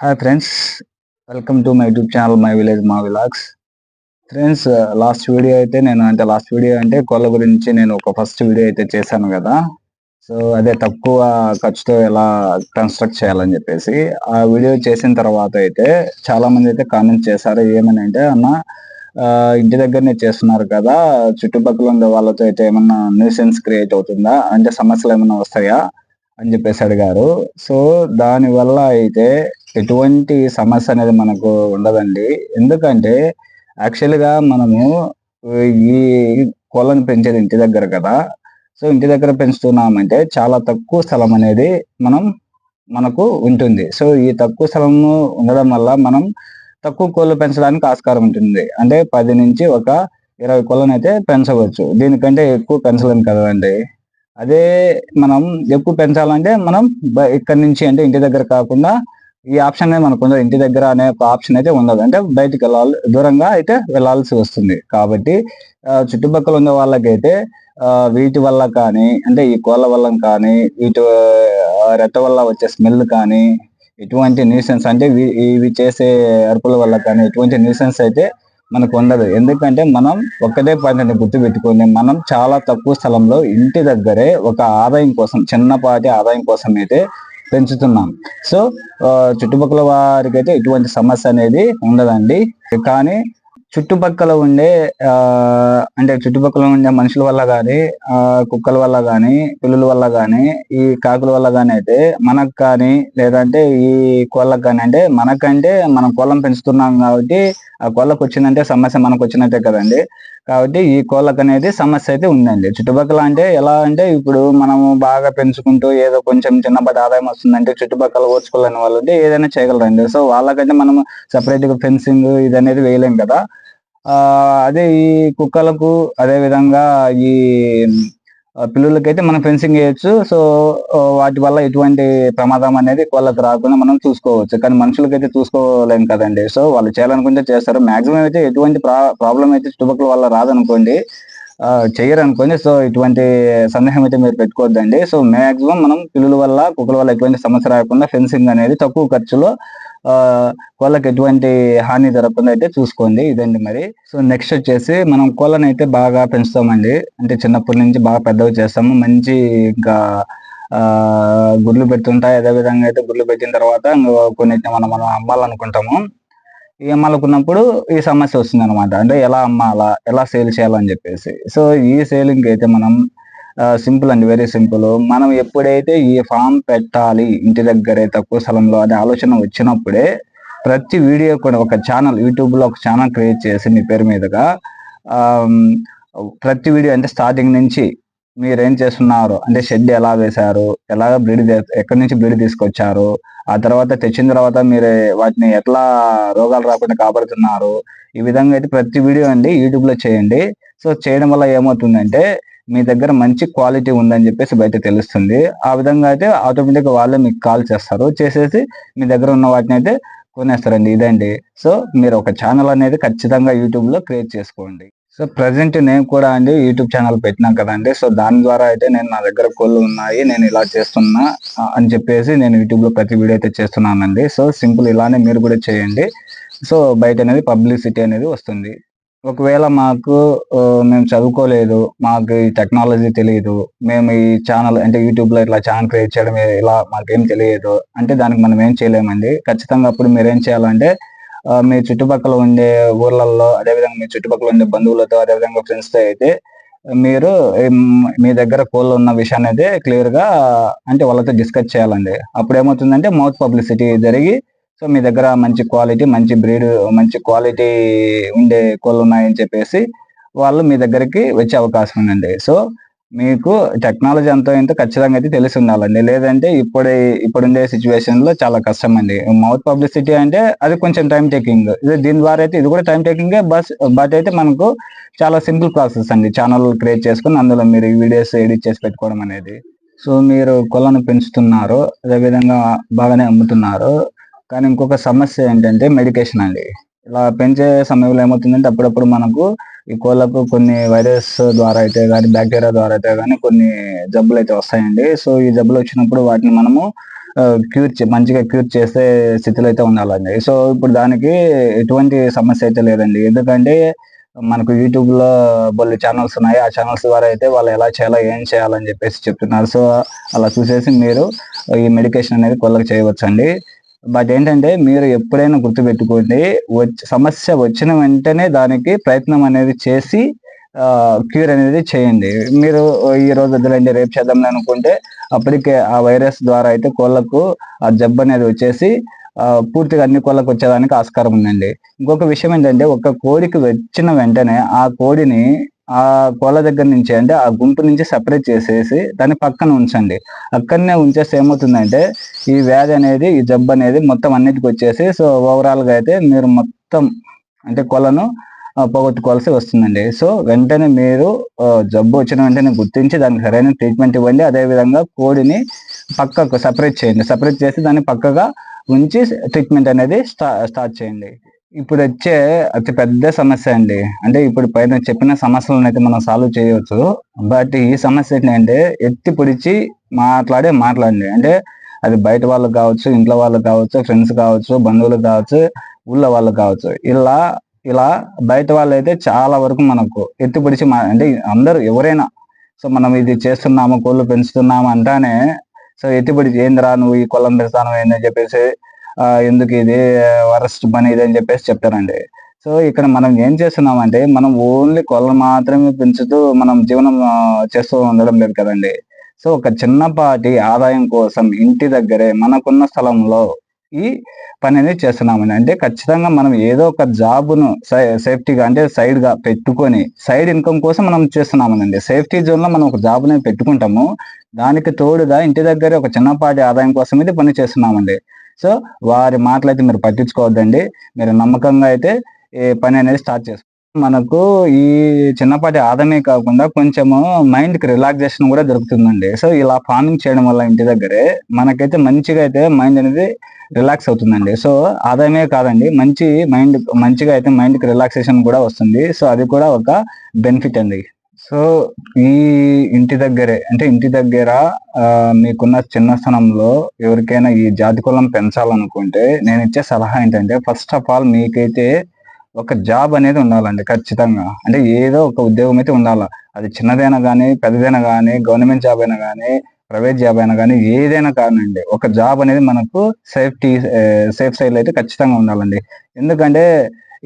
Hi friends welcome to my YouTube channel my village మా vlogs friends last video అయితే నేను అంటే last video అంటే కోళ్ళ గురించి నేను ఒక ఫస్ట్ వీడియో అయితే చేశాను కదా. సో అదే తక్కువ ఖర్చుతో ఎలా కన్స్ట్రక్ట్ చేయాలని చెప్పేసి ఆ వీడియో చేసిన తర్వాత అయితే చాలా మంది అయితే కామెంట్ చేశారు. ఏమని అంటే అన్న ఇంటి దగ్గరనే చేస్తున్నారు కదా. చుట్టుపక్కల ఉండే వాళ్ళతో అయితే ఏమన్నా న్యూసెన్స్ క్రియేట్ అవుతుందా? అంటే సమస్యలు ఏమైనా వస్తాయా? అని చెప్పేసి అడిగారు. సో దాని వల్ల అయితే ఎటువంటి సమస్య అనేది మనకు ఉండదండి. ఎందుకంటే యాక్చువల్గా మనము ఈ కోళ్ళను పెంచేది ఇంటి దగ్గర కదా. సో ఇంటి దగ్గర పెంచుతున్నామంటే చాలా తక్కువ స్థలం అనేది మనం మనకు ఉంటుంది. సో ఈ తక్కువ స్థలం ఉండడం వల్ల మనం తక్కువ కోళ్ళు పెంచడానికి ఆస్కారం ఉంటుంది. అంటే పది నుంచి ఒక ఇరవై కోళ్ళను అయితే పెంచవచ్చు. దీనికంటే ఎక్కువ పెంచలేము కదండి. అదే మనం ఎక్కువ పెంచాలంటే మనం బ- ఇక్కడి నుంచి అంటే ఇంటి దగ్గర కాకుండా ఈ ఆప్షన్ అనేది మనకు ఉండదు ఇంటి దగ్గర అనే ఒక ఆప్షన్ అయితే ఉండదు. అంటే బయటికి వెళ్ళాలి దూరంగా అయితే వెళ్ళాల్సి వస్తుంది. కాబట్టి చుట్టుపక్కల ఉన్న వాళ్ళకైతే వీటి వల్ల కానీ అంటే ఈ కోళ్ళ వల్ల కానీ వీటి రెత్త రెట్ట వల్ల వచ్చే స్మెల్ కానీ ఎటువంటి న్యూసెన్స్ అంటే ఇవి చేసే అరుపుల వల్ల కానీ ఎటువంటి న్యూసెన్స్ అయితే మనకు ఉండదు. ఎందుకంటే మనం ఒక్కటే పాయింట్ గుర్తు పెట్టుకొని మనం చాలా తక్కువ స్థలంలో ఇంటి దగ్గరే ఒక ఆదాయం కోసం చిన్నపాటి ఆదాయం కోసం అయితే పెంచుతున్నాం. సో చుట్టుపక్కల వారికి అయితే ఎటువంటి సమస్య అనేది ఉండదండి. కానీ చుట్టుపక్కల ఉండే ఆ అంటే చుట్టుపక్కల ఉండే మనుషుల వల్ల కానీ కుక్కల వల్ల కానీ పిల్లుల వల్ల కానీ ఈ కాకుల వల్ల కానీ అయితే మనకు కానీ లేదంటే ఈ కోళ్ళకు కానీ అంటే మనకంటే మనం కోళ్ళం పెంచుతున్నాం కాబట్టి ఆ కోళ్ళకు వచ్చిందంటే సమస్య మనకు వచ్చినట్టే కదండి. కాబట్టి ఈ కోళ్ళకు అనేది సమస్య అయితే ఉందండి. చుట్టుపక్కల అంటే ఎలా అంటే ఇప్పుడు మనము బాగా పెంచుకుంటూ ఏదో కొంచెం చిన్నపాటి ఆదాయం వస్తుందంటే చుట్టుపక్కల ఓర్చుకోలేని వాళ్ళు ఉంటే ఏదైనా చేయగలరండి. సో వాళ్ళకంటే మనం సపరేట్గా ఫెన్సింగ్ ఇది అనేది వేయలేం కదా. అదే ఈ కుక్కలకు అదే విధంగా ఈ పిల్లలకైతే మనం ఫెన్సింగ్ వేయొచ్చు. సో వాటి వల్ల ఎటువంటి ప్రమాదం అనేది వాళ్ళకి రాకుండా మనం చూసుకోవచ్చు. కానీ మనుషులకైతే చూసుకోలేం కదండి. సో వాళ్ళు చేయాలనుకుంటే చేస్తారు. మాక్సిమం అయితే ఎటువంటి ప్రాబ్లం అయితే చుట్టుపక్కల వల్ల రాదనుకోండి. చేయరు అనుకోండి సో ఇటువంటి సందేహం అయితే మీరు పెట్టుకోవద్దండి. సో మాక్సిమం మనం పిల్లుల వల్ల కుక్కల వల్ల ఎటువంటి సమస్య రాకుండా ఫెన్సింగ్ అనేది తక్కువ ఖర్చులో కోళ్ళకి ఎటువంటి హాని జరగకుండా అయితే చూసుకోండి. ఇదండి మరి. సో నెక్స్ట్ వచ్చేసి మనం కోళ్ళని అయితే బాగా పెంచుతామండి. అంటే చిన్నప్పటి నుంచి బాగా పెద్దవి చేస్తాము. మంచి ఇంకా గుడ్లు పెడుతుంటాయి. అదే విధంగా అయితే గుడ్లు పెట్టిన తర్వాత కొన్ని మనం మనం అమ్మాలనుకుంటాము. ఈ అమ్మాలనుకున్నప్పుడు ఈ సమస్య వస్తుంది అనమాట అంటే ఎలా అమ్మాలా ఎలా సేల్ చేయాలని చెప్పేసి. సో ఈ సేలింగ్ అయితే మనం సింపుల్ అండి వెరీ సింపుల్. మనం ఎప్పుడైతే ఈ ఫామ్ పెట్టాలి ఇంటి దగ్గరే తక్కువ స్థలంలో అనే ఆలోచన వచ్చినప్పుడే ప్రతి వీడియో కూడా ఒక ఛానల్ యూట్యూబ్లో ఒక ఛానల్ క్రియేట్ చేసి మీ పేరు మీదుగా ప్రతి వీడియో అంటే స్టార్టింగ్ నుంచి మీరేం చేస్తున్నారు? అంటే షెడ్ ఎలా వేశారు? ఎలా బ్రీడ్ ఎక్కడి నుంచి బ్రీడ్ తీసుకొచ్చారు? ఆ తర్వాత తెచ్చిన తర్వాత మీరు వాటిని ఎట్లా రోగాలు రాకుండా కాపాడుతున్నారు? ఈ విధంగా అయితే ప్రతి వీడియో అండి యూట్యూబ్లో చేయండి. సో చేయడం వల్ల ఏమవుతుందంటే మీ దగ్గర మంచి క్వాలిటీ ఉందని చెప్పేసి బయట తెలుస్తుంది. ఆ విధంగా అయితే ఆటోమేటిక్గా వాళ్ళే మీకు కాల్ చేస్తారు. చేసేసి మీ దగ్గర ఉన్న వాటిని అయితే కొనేస్తారండి. ఇదండి. సో మీరు ఒక ఛానల్ అనేది ఖచ్చితంగా యూట్యూబ్లో క్రియేట్ చేసుకోండి. సో ప్రజెంట్ నేను కూడా అండి యూట్యూబ్ ఛానల్ పెట్టినా కదండి. సో దాని ద్వారా అయితే నేను నా దగ్గర కోళ్ళు ఉన్నాయి నేను ఇలా చేస్తున్నా అని చెప్పేసి నేను యూట్యూబ్లో ప్రతి వీడియో అయితే చేస్తున్నానండి. సో సింపుల్ ఇలానే మీరు కూడా చేయండి. సో బయట అనేది పబ్లిసిటీ అనేది వస్తుంది. ఒకవేళ మాకు మేము చదువుకోలేదు మాకు ఈ టెక్నాలజీ తెలియదు మేము ఈ ఛానల్ అంటే యూట్యూబ్లో ఇట్లా ఛానల్ క్రియేట్ చేయడం ఇలా మాకేం తెలియదు అంటే దానికి మనం ఏం చేయలేమండి. ఖచ్చితంగా అప్పుడు మీరు ఏం చేయాలంటే మీ చుట్టుపక్కల ఉండే ఊర్లలో అదేవిధంగా మీ చుట్టుపక్కల ఉండే బంధువులతో అదేవిధంగా ఫ్రెండ్స్తో అయితే మీరు మీ దగ్గర కోళ్ళు ఉన్న విషయాన్ని అయితే క్లియర్గా అంటే వాళ్ళతో డిస్కస్ చేయాలండి. అప్పుడు ఏమవుతుందంటే మౌత్ పబ్లిసిటీ జరిగి సో మీ దగ్గర మంచి క్వాలిటీ మంచి బ్రీడ్ మంచి క్వాలిటీ ఉండే కోళ్ళు ఉన్నాయని చెప్పేసి వాళ్ళు మీ దగ్గరికి వచ్చే అవకాశం ఉందండి. సో మీకు టెక్నాలజీ అంతా ఎంతో ఖచ్చితంగా అయితే తెలిసి ఉండాలండి లేదంటే ఇప్పుడు ఇప్పుడుండే సిచ్యువేషన్లో చాలా కష్టం అండి మౌత్ పబ్లిసిటీ అంటే అది కొంచెం టైం టేకింగ్ ఇది దీని ద్వారా అయితే ఇది కూడా టైం టేకింగ్ బస్ బట్ అయితే మనకు చాలా సింపుల్ ప్రాసెస్ అండి. ఛానల్ క్రియేట్ చేసుకుని అందులో మీరు వీడియోస్ ఎడిట్ చేసి పెట్టుకోవడం అనేది. సో మీరు కొలను పెంచుతున్నారు. అదేవిధంగా బాగానే అమ్ముతున్నారు. కానీ ఇంకొక సమస్య ఏంటంటే మెడికేషన్ అండి. ఇలా పెంచే సమయంలో ఏమవుతుందంటే అప్పుడప్పుడు మనకు ఈ కోళ్ళకు కొన్ని వైరస్ ద్వారా అయితే కానీ బ్యాక్టీరియా ద్వారా అయితే కానీ కొన్ని జబ్బులు అయితే వస్తాయండి. సో ఈ జబ్బులు వచ్చినప్పుడు వాటిని మనము క్యూర్ మంచిగా క్యూర్ చేసే స్థితిలో అయితే ఉండాలండి. సో ఇప్పుడు దానికి ఎటువంటి సమస్య అయితే లేదండి. ఎందుకంటే మనకు యూట్యూబ్లో బొల్లి ఛానల్స్ ఉన్నాయి. ఆ ఛానల్స్ ద్వారా అయితే వాళ్ళు ఎలా చేయాలో ఏం చేయాలని చెప్పేసి చెప్తున్నారు. సో అలా చూసేసి మీరు ఈ మెడికేషన్ అనేది కొల్లకి చేయవచ్చండి. బట్ ఏంటంటే మీరు ఎప్పుడైనా గుర్తుపెట్టుకోండి వచ్చి సమస్య వచ్చిన వెంటనే దానికి ప్రయత్నం అనేది చేసి క్యూర్ అనేది చేయండి. మీరు ఈ రోజు వద్దులండి రేపు చేద్దాం అనుకుంటే అప్పటికే ఆ వైరస్ ద్వారా అయితే కోళ్ళకు ఆ జబ్బు అనేది వచ్చేసి పూర్తిగా అన్ని కోళ్ళకు వచ్చేదానికి ఆస్కారం ఉందండి. ఇంకొక విషయం ఏంటంటే ఒక కోడికి వచ్చిన వెంటనే ఆ కోడిని ఆ కోళ్ళ దగ్గర నుంచి అంటే ఆ గుంపు నుంచి సపరేట్ చేసేసి దాన్ని పక్కన ఉంచండి. అక్కడనే ఉంచేస్తే ఏమవుతుందంటే ఈ వ్యాధి అనేది ఈ జబ్బు అనేది మొత్తం అన్నిటికి వచ్చేసి సో ఓవరాల్గా అయితే మీరు మొత్తం అంటే కొలను పోగొట్టుకోవాల్సి వస్తుందండి. సో వెంటనే మీరు జబ్బు వచ్చిన వెంటనే గుర్తించి దానికి సరైన ట్రీట్మెంట్ ఇవ్వండి. అదేవిధంగా కోడిని పక్కకు సపరేట్ చేయండి. సపరేట్ చేసి దాన్ని పక్కగా ఉంచి ట్రీట్మెంట్ అనేది స్టార్ట్ చేయండి. ఇప్పుడు వచ్చే అతి పెద్ద సమస్య అండి. అంటే ఇప్పుడు పైన చెప్పిన సమస్యలను అయితే మనం సాల్వ్ చేయవచ్చు బట్ ఈ సమస్య ఏంటంటే ఎత్తి పొడిచి మాట్లాడే మాట్లాడండి. అంటే అది బయట వాళ్ళకి కావచ్చు ఇంట్లో వాళ్ళకి కావచ్చు ఫ్రెండ్స్ కావచ్చు బంధువులకు కావచ్చు ఊళ్ళో వాళ్ళకి కావచ్చు. ఇలా ఇలా బయట వాళ్ళు అయితే చాలా వరకు మనకు ఎత్తి పొడిచి మా అంటే అందరూ ఎవరైనా సో మనం ఇది చేస్తున్నాము కోళ్ళు పెంచుతున్నాము అంటానే సో ఎత్తిపడిచి ఏందిరా నువ్వు ఈ కొలం పెడతాను ఏందని చెప్పేసి ఎందుకు ఇది వరస్ట్ పని ఇది అని చెప్పేసి చెప్తారండి. సో ఇక్కడ మనం ఏం చేస్తున్నామంటే మనం ఓన్లీ కొలలు మాత్రమే పెంచుతూ మనం జీవనం చేస్తూ ఉండడం లేదు కదండి. సో ఒక చిన్నపాటి ఆదాయం కోసం ఇంటి దగ్గరే మనకున్న స్థలంలో ఈ పని అనేది అంటే ఖచ్చితంగా మనం ఏదో ఒక జాబ్ను సేఫ్టీగా అంటే సైడ్గా పెట్టుకొని సైడ్ ఇన్కమ్ కోసం మనం చేస్తున్నామనండి. సేఫ్టీ జోన్లో మనం ఒక జాబ్ అనేది పెట్టుకుంటాము. దానికి తోడుగా ఇంటి దగ్గరే ఒక చిన్నపాటి ఆదాయం కోసం ఇది పని చేస్తున్నామండి. సో వారి మాటలు అయితే మీరు పట్టించుకోవద్దండి. మీరు నమ్మకంగా అయితే ఈ పని అనేది స్టార్ట్ చేసుకో మనకు ఈ చిన్నపాటి ఆదాయమే కాకుండా కొంచెము మైండ్కి రిలాక్సేషన్ కూడా దొరుకుతుందండి. సో ఇలా ఫార్మింగ్ చేయడం వల్ల ఇంటి దగ్గరే మనకైతే మంచిగా అయితే మైండ్ అనేది రిలాక్స్ అవుతుందండి. సో ఆదాయమే కాదండి మంచి మైండ్ మంచిగా అయితే మైండ్కి రిలాక్సేషన్ కూడా వస్తుంది. సో అది కూడా ఒక బెనిఫిట్ అండి. సో ఈ ఇంటి దగ్గరే అంటే ఇంటి దగ్గర మీకున్న చిన్న స్థలంలో ఎవరికైనా ఈ జాతి కులం పెంచాలనుకుంటే నేను ఇచ్చే సలహా ఏంటంటే ఫస్ట్ ఆఫ్ ఆల్ మీకైతే ఒక జాబ్ అనేది ఉండాలండి ఖచ్చితంగా. అంటే ఏదో ఒక ఉద్యోగం అయితే ఉండాలి. అది చిన్నదైనా కానీ పెద్దదైనా కానీ గవర్నమెంట్ జాబ్ అయినా కానీ ప్రైవేట్ జాబ్ అయినా కానీ ఏదైనా కానివ్వండి ఒక జాబ్ అనేది మనకు సేఫ్టీ సేఫ్ సైడ్ అయితే ఖచ్చితంగా ఉండాలండి. ఎందుకంటే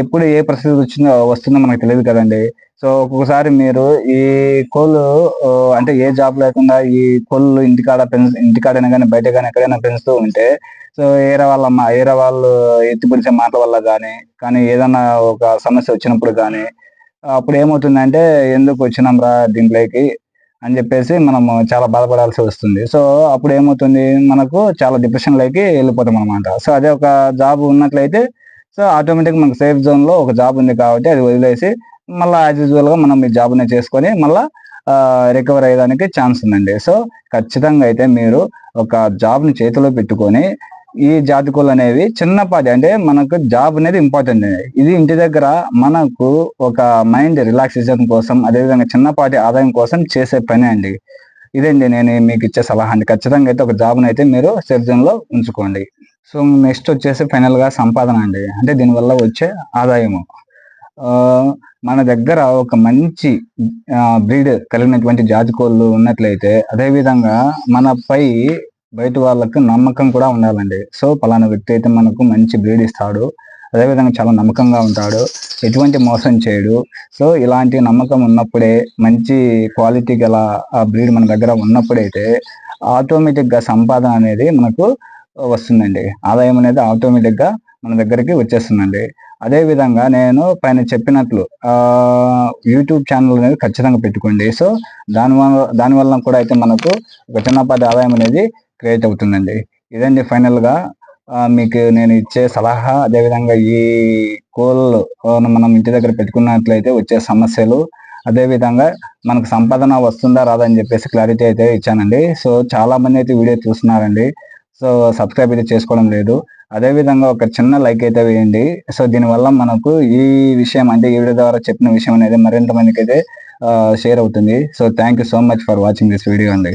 ఎప్పుడు ఏ పరిస్థితి వచ్చిందో వస్తుందో మనకు తెలియదు కదండి. సో ఒక్కొక్కసారి మీరు ఈ కోళ్ళు అంటే ఏ జాబ్ లేకుండా ఈ కోళ్ళు ఇంటికాడ పెంచు ఇంటికాడైనా కానీ బయట కానీ ఎక్కడైనా పెంచుతూ ఉంటే సో ఏరే వాళ్ళ ఏరే వాళ్ళు ఎత్తిపిడిచే మాటల వల్ల కానీ కానీ ఏదన్నా ఒక సమస్య వచ్చినప్పుడు కానీ అప్పుడు ఏమవుతుందంటే ఎందుకు వచ్చినాం రా దీంట్లోకి? అని చెప్పేసి మనం చాలా బాధపడాల్సి వస్తుంది. సో అప్పుడు ఏమవుతుంది? మనకు చాలా డిప్రెషన్లోకి వెళ్ళిపోతాం అనమాట సో అదే ఒక జాబ్ ఉన్నట్లయితే సో ఆటోమేటిక్ మనకు సేఫ్ జోన్లో ఒక జాబ్ ఉంది కాబట్టి అది వదిలేసి మళ్ళీ యాజ్ యూజువల్గా మనం ఈ జాబ్ని చేసుకొని మళ్ళీ రికవర్ అయ్యేదానికి ఛాన్స్ ఉందండి. సో ఖచ్చితంగా అయితే మీరు ఒక జాబ్ని చేతిలో పెట్టుకొని ఈ జాతికులు అనేవి చిన్నపాటి అంటే మనకు జాబ్ అనేది ఇంపార్టెంట్ ఇది ఇంటి దగ్గర మనకు ఒక మైండ్ రిలాక్సేషన్ కోసం అదేవిధంగా చిన్నపాటి ఆదాయం కోసం చేసే పని అండి. ఇదండి నేను మీకు ఇచ్చే సలహా అండి. ఖచ్చితంగా అయితే ఒక జాబ్ని అయితే మీరు సేఫ్లో ఉంచుకోండి. సో నెక్స్ట్ వచ్చేసి ఫైనల్గా సంపాదన అండి. అంటే దీనివల్ల వచ్చే ఆదాయము. మన దగ్గర ఒక మంచి బ్రీడ్ కలిగినటువంటి జాతి కోళ్ళు ఉన్నట్లయితే అదేవిధంగా మనపై బయట వాళ్ళకు నమ్మకం కూడా ఉండాలండి. సో పలానా వ్యక్తి అయితే మనకు మంచి బ్రీడ్ ఇస్తాడు. అదేవిధంగా చాలా నమ్మకంగా ఉంటాడు. ఎటువంటి మోసం చేయడు. సో ఇలాంటి నమ్మకం ఉన్నప్పుడే మంచి క్వాలిటీ గల ఆ బ్రీడ్ మన దగ్గర ఉన్నప్పుడైతే ఆటోమేటిక్గా సంపాదన అనేది మనకు వస్తుందండి. ఆదాయం అనేది ఆటోమేటిక్గా మన దగ్గరికి వచ్చేస్తుందండి. అదే విధంగా నేను పైన చెప్పినట్లు యూట్యూబ్ ఛానల్ అనేది ఖచ్చితంగా పెట్టుకోండి. సో దాని వల్ల దాని కూడా అయితే మనకు ఒక చిన్నపాటి ఆదాయం అనేది క్రియేట్ అవుతుందండి. ఇదండి ఫైనల్గా మీకు నేను ఇచ్చే సలహా. అదేవిధంగా ఈ కోళ్ళు మనం ఇంటి దగ్గర పెట్టుకున్నట్లయితే వచ్చే సమస్యలు అదేవిధంగా మనకు సంపాదన వస్తుందా రాదా అని చెప్పేసి క్లారిటీ అయితే ఇచ్చానండి. సో చాలా మంది అయితే వీడియో చూస్తున్నారండి. సో సబ్స్క్రైబ్ అయితే చేసుకోవడం లేదు. అదే విధంగా ఒక చిన్న లైక్ అయితే వేయండి. సో దీనివల్ల మనకు ఈ విషయం అంటే ఈ వీడియో ద్వారా చెప్పిన విషయం అనేది మరింత మందికి అయితే షేర్ అవుతుంది. So thank you so much for watching this video అండి.